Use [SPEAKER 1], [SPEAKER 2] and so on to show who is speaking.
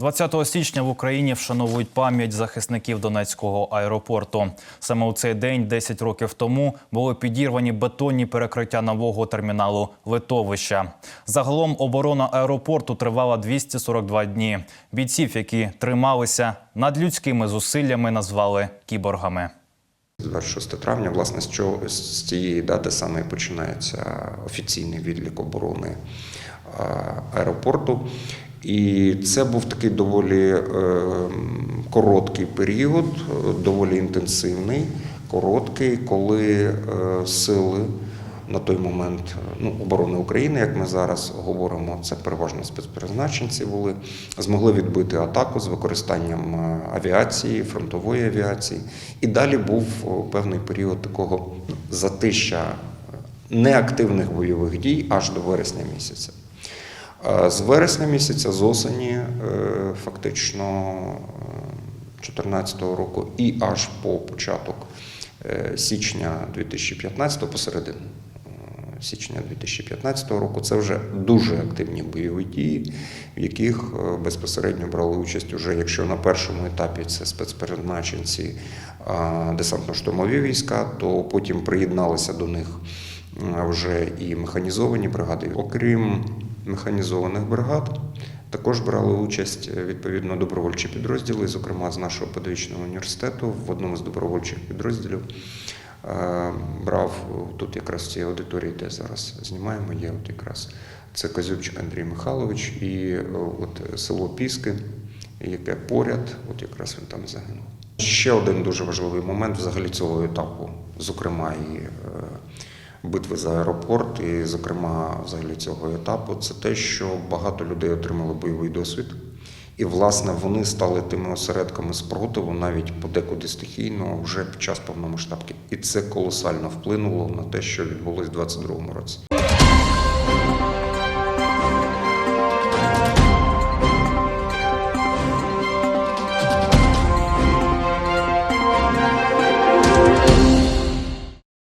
[SPEAKER 1] 20 січня в Україні вшановують пам'ять захисників Донецького аеропорту. Саме у цей день, 10 років тому, були підірвані бетонні перекриття нового терміналу литовища. Загалом оборона аеропорту тривала 242 дні. Бійців, які трималися над людськими зусиллями, назвали кіборгами.
[SPEAKER 2] 26 травня, власне, з цієї дати саме починається офіційний відлік оборони аеропорту. І це був такий доволі е, короткий період, доволі інтенсивний, короткий, коли е, сили на той момент ну, оборони України, як ми зараз говоримо, це переважно спецпризначенці були, змогли відбити атаку з використанням е, авіації, фронтової авіації. І далі був певний період такого затища неактивних бойових дій аж до вересня місяця. Е, З вересня місяця, з осені, е, фактично 2014 року і аж по початок е, січня 2015, посередину е, січня 2015 року, це вже дуже активні бойові дії, в яких е, безпосередньо брали участь уже, якщо на першому етапі це спецпризначенці е, десантно-штурмові війська, то потім приєдналися до них е, вже і механізовані бригади. Окрім механізованих бригад, також брали участь е, відповідно добровольчі підрозділи, зокрема з нашого педагогічного університету в одному з добровольчих підрозділів. е, Брав тут якраз в цій аудиторії, де зараз знімаємо, є от якраз це Козюбчик Андрій Михайлович і е, от село Піски, яке поряд, от якраз він там загинув. Ще один дуже важливий момент взагалі цього етапу, зокрема і битви за аеропорт, і, зокрема, взагалі цього етапу, це те, що багато людей отримали бойовий досвід. І, власне, вони стали тими осередками спротиву, навіть подекуди стихійно, вже під час повномасштабки. І це колосально вплинуло на те, що відбулось у 2022 році.